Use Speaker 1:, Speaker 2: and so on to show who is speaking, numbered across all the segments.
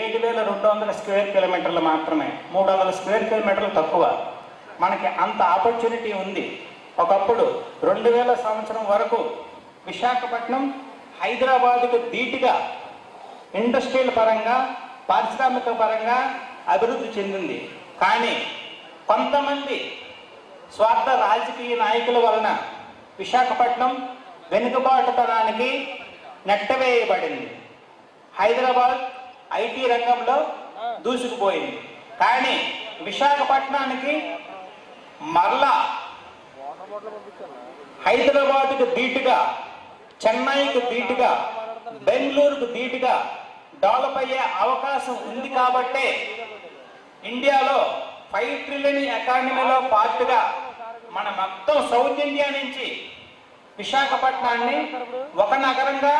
Speaker 1: ఏడు వేల రెండు వందల స్క్వేర్ కిలోమీటర్లు మాత్రమే. మూడు వందల స్క్వేర్ కిలోమీటర్లు తక్కువ. మనకి అంత ఆపర్చునిటీ ఉంది. ఒకప్పుడు రెండు వేల సంవత్సరం వరకు విశాఖపట్నం హైదరాబాదుకు ధీటుగా ఇండస్ట్రియల్ పరంగా పారిశ్రామిక పరంగా అభివృద్ధి చెందింది. కానీ కొంతమంది స్వార్థ రాజకీయ నాయకుల వలన విశాఖపట్నం వెనుకబాటుతనానికి నెట్టవేయబడింది. హైదరాబాద్ ఐటీ రంగంలో దూసుకుపోయింది. కానీ విశాఖపట్నానికి మరలా హైదరాబాద్కు ధీటుగా చెన్నైకి ధీటుగా బెంగళూరుకు ధీటుగా డెవలప్ అయ్యే అవకాశం ఉంది కాబట్టే ఇండియాలో ఫైవ్ ట్రిలియన్ ఎకానమీలో పార్ట్గా మన మొత్తం సౌత్ ఇండియా నుంచి విశాఖపట్నాన్ని ఒక నగరంగా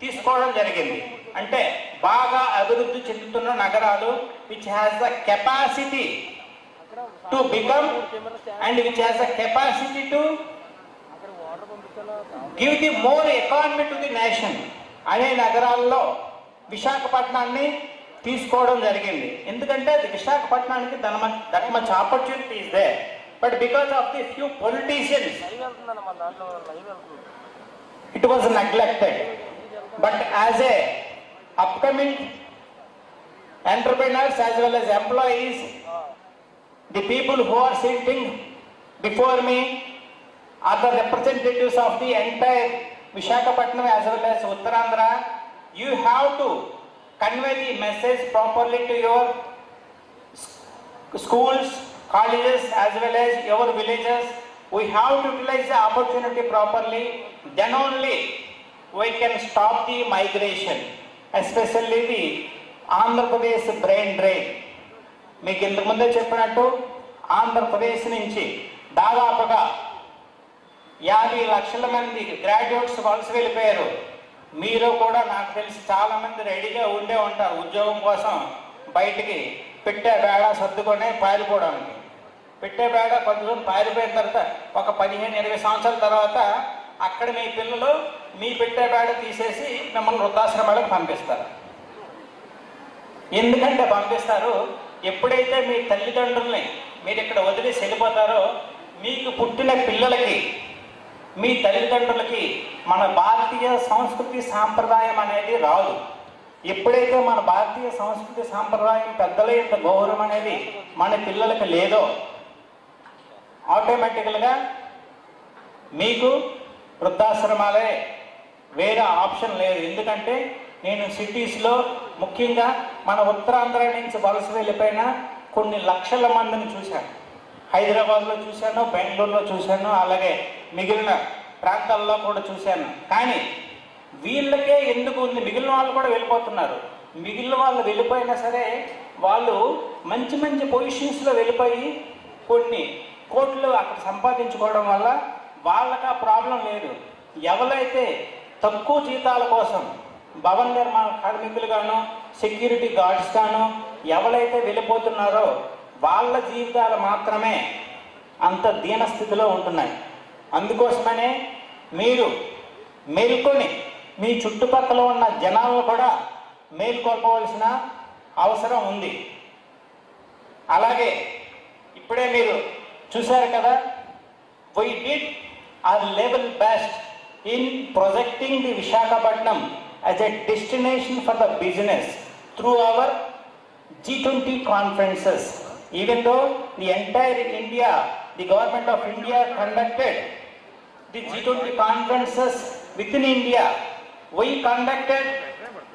Speaker 1: తీసుకోవడం జరిగింది. అంటే బాగా అభివృద్ధి చెందుతున్న నగరాలు which has the capacity to become and which has the capacity to give the more economy to the nation అనే నగరాల్లో విశాఖపట్నాన్ని తీసుకోవడం జరిగింది. ఎందుకంటే అది విశాఖపట్నానికి ధనమ that much opportunity is there but because of the few politicians it was neglected but as a upcoming entrepreneurs as well as employees, the people who are sitting before me are the representatives of the entire Vishakhapatnam as well as Uttarandhra. You have to convey the message properly to your schools, colleges, as well as your villages. We have to utilize the opportunity properly. Then only we can stop the migration, especially ఇది Andhra Pradesh brain drain. మీకు ఇంతకు ముందే చెప్పినట్టు ఆంధ్రప్రదేశ్ నుంచి దాదాపుగా యాభై లక్షల మంది గ్రాడ్యుయేట్స్ వలస వెళ్ళిపోయారు. మీరు కూడా నాకు తెలిసి చాలామంది రెడీగా ఉండే ఉంటారు. ఉద్యోగం కోసం బయటికి పెట్టే బేడ సర్దుకొని పారిపోవడానికి. పెట్టే బేడ కొంతమంది పారిపోయిన తర్వాత ఒక పదిహేను ఇరవై సంవత్సరాల తర్వాత అక్కడ మీ పిల్లలు మీ పెట్టే బేడ తీసేసి మిమ్మల్ని వృద్ధాశ్రమాలకు పంపిస్తారు. ఎందుకంటే పంపిస్తారు? ఎప్పుడైతే మీ తల్లిదండ్రుల్ని మీరు ఇక్కడ వదిలేసి వెళ్ళిపోతారో మీకు పుట్టిన పిల్లలకి మీ తల్లిదండ్రులకి మన భారతీయ సంస్కృతి సాంప్రదాయం అనేది రాదు. ఎప్పుడైతే మన భారతీయ సంస్కృతి సాంప్రదాయం పెద్దల యొక్క గౌరవం అనేది మన పిల్లలకు లేదో ఆటోమేటికల్గా మీకు వృద్ధాశ్రమాలే వేరే ఆప్షన్ లేదు. ఎందుకంటే నేను సిటీస్లో ముఖ్యంగా మన ఉత్తరాంధ్ర నుంచి వలస వెళ్ళిపోయిన కొన్ని లక్షల మందిని చూశాను. హైదరాబాద్లో చూశాను బెంగళూరులో చూశాను అలాగే మిగిలిన ప్రాంతాల్లో కూడా చూశాను. కానీ వీళ్ళకే ఎందుకు ఉంది? మిగిలిన వాళ్ళు కూడా వెళ్ళిపోతున్నారు. మిగిలిన వాళ్ళు వెళ్ళిపోయినా సరే వాళ్ళు మంచి మంచి పొజిషన్స్లో వెళ్ళిపోయి కొన్ని కోట్లు అక్కడ సంపాదించుకోవడం వల్ల వాళ్ళకి ఆ ప్రాబ్లం లేదు. ఎవరైతే తక్కువ జీతాల కోసం భవన నిర్మాణ కార్మికులుగాను సెక్యూరిటీ గార్డ్స్ గాను ఎవరైతే వెళ్ళిపోతున్నారో వాళ్ళ జీవితాలు మాత్రమే అంత దీనస్థితిలో ఉంటున్నాయి. అందుకోసమనే మీరు మేల్కొని మీ చుట్టుపక్కల ఉన్న జనాలను కూడా మేల్కొల్పవలసిన అవసరం ఉంది. అలాగే ఇప్పుడే మీరు చూశారు కదా why did are level best in projecting the Vishakhapatnam as a destination for the business through our G20 conferences. Even though the entire India, the government of India conducted the G20 conferences within India, we conducted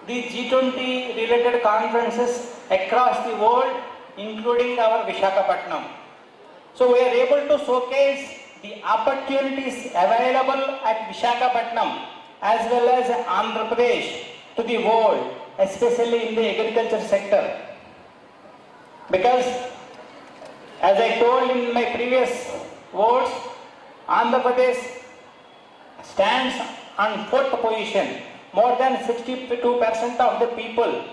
Speaker 1: the G20 related conferences across the world, including our Vishakhapatnam. So we are able to showcase the opportunities available at Vishakhapatnam as well as Andhra Pradesh to the world, especially in the agriculture sector. Because as I told in my previous words, Andhra Pradesh stands on fourth position. More than 62% of the people